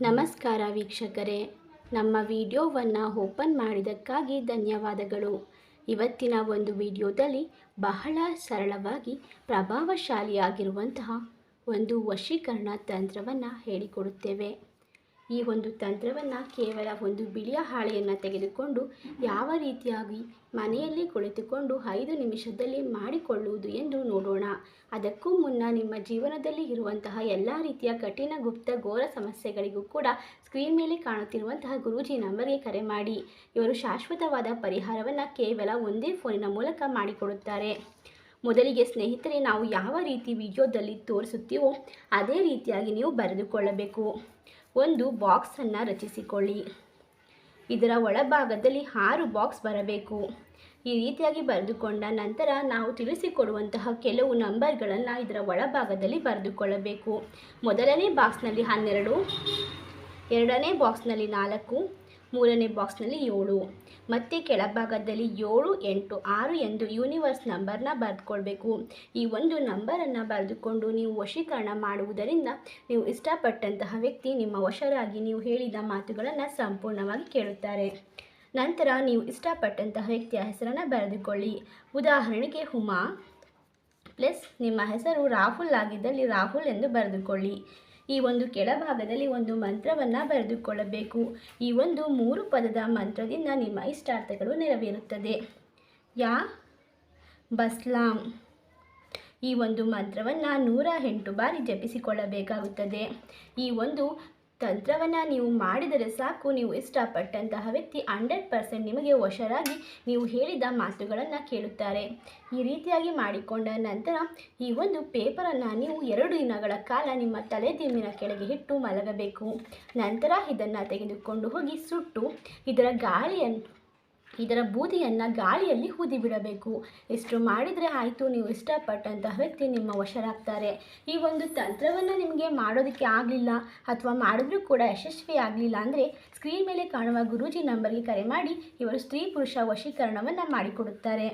ನಮಸ್ಕಾರ ವೀಕ್ಷಕರೇ. ನಮ್ಮ ವಿಡಿಯೋವನ್ನು ಓಪನ್ ಮಾಡಿದ್ದಕ್ಕಾಗಿ ಧನ್ಯವಾದಗಳು. ಇವತ್ತಿನ ಒಂದು ವಿಡಿಯೋದಲ್ಲಿ ಬಹಳ ಸರಳವಾಗಿ ಪ್ರಭಾವಶಾಲಿಯಾಗಿರುವಂತಹ ಒಂದು ವಶೀಕರಣ ತಂತ್ರವನ್ನು ಹೇಳಿಕೊಡುತ್ತೇವೆ. ಈ ಒಂದು ತಂತ್ರವನ್ನು ಕೇವಲ ಒಂದು ಬಿಳಿಯ ಹಾಳೆಯನ್ನು ತೆಗೆದುಕೊಂಡು ಯಾವ ರೀತಿಯಾಗಿ ಮನೆಯಲ್ಲಿ ಕುಳಿತುಕೊಂಡು ಐದು ನಿಮಿಷದಲ್ಲಿ ಮಾಡಿಕೊಳ್ಳುವುದು ಎಂದು ನೋಡೋಣ. ಅದಕ್ಕೂ ಮುನ್ನ ನಿಮ್ಮ ಜೀವನದಲ್ಲಿ ಇರುವಂತಹ ಎಲ್ಲ ರೀತಿಯ ಕಠಿಣ ಗುಪ್ತ ಘೋರ ಸಮಸ್ಯೆಗಳಿಗೂ ಕೂಡ ಸ್ಕ್ರೀನ್ ಮೇಲೆ ಕಾಣುತ್ತಿರುವಂತಹ ಗುರೂಜಿ ನಂಬರ್ಗೆ ಕರೆ ಮಾಡಿ. ಇವರು ಶಾಶ್ವತವಾದ ಪರಿಹಾರವನ್ನು ಕೇವಲ ಒಂದೇ ಫೋನಿನ ಮೂಲಕ ಮಾಡಿಕೊಡುತ್ತಾರೆ. ಮೊದಲಿಗೆ ಸ್ನೇಹಿತರೆ, ನಾವು ಯಾವ ರೀತಿ ವಿಡಿಯೋದಲ್ಲಿ ತೋರಿಸುತ್ತೀವೋ ಅದೇ ರೀತಿಯಾಗಿ ನೀವು ಬರೆದುಕೊಳ್ಳಬೇಕು. ಒಂದು ಬಾಕ್ಸನ್ನು ರಚಿಸಿಕೊಳ್ಳಿ. ಇದರ ಒಳಭಾಗದಲ್ಲಿ ಆರು ಬಾಕ್ಸ್ ಬರಬೇಕು. ಈ ರೀತಿಯಾಗಿ ಬರೆದುಕೊಂಡ ನಂತರ ನಾವು ತಿಳಿಸಿಕೊಡುವಂತಹ ಕೆಲವು ನಂಬರ್ಗಳನ್ನು ಇದರ ಒಳಭಾಗದಲ್ಲಿ ಬರೆದುಕೊಳ್ಳಬೇಕು. ಮೊದಲನೇ ಬಾಕ್ಸ್ನಲ್ಲಿ ಹನ್ನೆರಡು, ಎರಡನೇ ಬಾಕ್ಸ್ನಲ್ಲಿ ನಾಲ್ಕು ಮೂರನೇ ಬಾಕ್ಸ್ನಲ್ಲಿ ಏಳು. ಮತ್ತೆ ಕೆಳಭಾಗದಲ್ಲಿ ಏಳು, ಎಂಟು, ಆರು ಎಂದು ಯೂನಿವರ್ಸ್ ನಂಬರ್ನ ಬರೆದುಕೊಳ್ಬೇಕು. ಈ ಒಂದು ನಂಬರನ್ನು ಬರೆದುಕೊಂಡು ನೀವು ವಶೀಕರಣ ಮಾಡುವುದರಿಂದ ನೀವು ಇಷ್ಟಪಟ್ಟಂತಹ ವ್ಯಕ್ತಿ ನಿಮ್ಮ ವಶರಾಗಿ ನೀವು ಹೇಳಿದ ಮಾತುಗಳನ್ನು ಸಂಪೂರ್ಣವಾಗಿ ಕೇಳುತ್ತಾರೆ. ನಂತರ ನೀವು ಇಷ್ಟಪಟ್ಟಂತಹ ವ್ಯಕ್ತಿಯ ಹೆಸರನ್ನು ಬರೆದುಕೊಳ್ಳಿ. ಉದಾಹರಣೆಗೆ ಹುಮಾ ಪ್ಲಸ್ ನಿಮ್ಮ ಹೆಸರು ರಾಹುಲ್ ಆಗಿದ್ದಲ್ಲಿ ರಾಹುಲ್ ಎಂದು ಬರೆದುಕೊಳ್ಳಿ. ಈ ಒಂದು ಕೆಳಭಾಗದಲ್ಲಿ ಒಂದು ಮಂತ್ರವನ್ನು ಬರೆದುಕೊಳ್ಳಬೇಕು. ಈ ಒಂದು ಮೂರು ಪದದ ಮಂತ್ರದಿಂದ ನಿಮ್ಮ ಇಷ್ಟಾರ್ಥಗಳು ನೆರವೇರುತ್ತದೆ. ಯಾ? ಬಸ್ಲಾಂ. ಈ ಒಂದು ಮಂತ್ರವನ್ನು ನೂರ ಎಂಟು ಬಾರಿ ಜಪಿಸಿಕೊಳ್ಳಬೇಕಾಗುತ್ತದೆ. ಈ ಒಂದು ತಂತ್ರವನ್ನು ನೀವು ಮಾಡಿದರೆ ಸಾಕು. ನೀವು ಇಷ್ಟಪಟ್ಟಂತಹ ವ್ಯಕ್ತಿ ಹಂಡ್ರೆಡ್ ಪರ್ಸೆಂಟ್ ನಿಮಗೆ ವಶರಾಗಿ ನೀವು ಹೇಳಿದ ಮಾತುಗಳನ್ನು ಕೇಳುತ್ತಾರೆ. ಈ ರೀತಿಯಾಗಿ ಮಾಡಿಕೊಂಡ ನಂತರ ಈ ಒಂದು ಪೇಪರನ್ನು ನೀವು ಎರಡು ದಿನಗಳ ಕಾಲ ನಿಮ್ಮ ತಲೆದಿಂಬಿನ ಕೆಳಗೆ ಇಟ್ಟು ಮಲಗಬೇಕು. ನಂತರ ಇದನ್ನು ತೆಗೆದುಕೊಂಡು ಹೋಗಿ ಸುಟ್ಟು ಇದರ ಗಾಳಿಯನ್ನು ಇದರ ಬೂದಿಯನ್ನು ಗಾಳಿಯಲ್ಲಿ ಊದಿ ಬಿಡಬೇಕು ಇಷ್ಟು ಮಾಡಿದರೆ ಆಯಿತು, ನೀವು ಇಷ್ಟಪಟ್ಟಂತಹ ವ್ಯಕ್ತಿ ನಿಮ್ಮ ವಶರಾಗ್ತಾರೆ. ಈ ಒಂದು ತಂತ್ರವನ್ನು ನಿಮಗೆ ಮಾಡೋದಕ್ಕೆ ಆಗಲಿಲ್ಲ, ಅಥವಾ ಮಾಡಿದ್ರೂ ಕೂಡ ಯಶಸ್ವಿ ಆಗಲಿಲ್ಲ ಅಂದರೆ ಸ್ಕ್ರೀನ್ ಮೇಲೆ ಕಾಣುವ ಗುರೂಜಿ ನಂಬರ್ಗೆ ಕರೆ ಮಾಡಿ ಇವರು ಸ್ತ್ರೀ ಪುರುಷ ವಶೀಕರಣವನ್ನು ಮಾಡಿಕೊಡುತ್ತಾರೆ.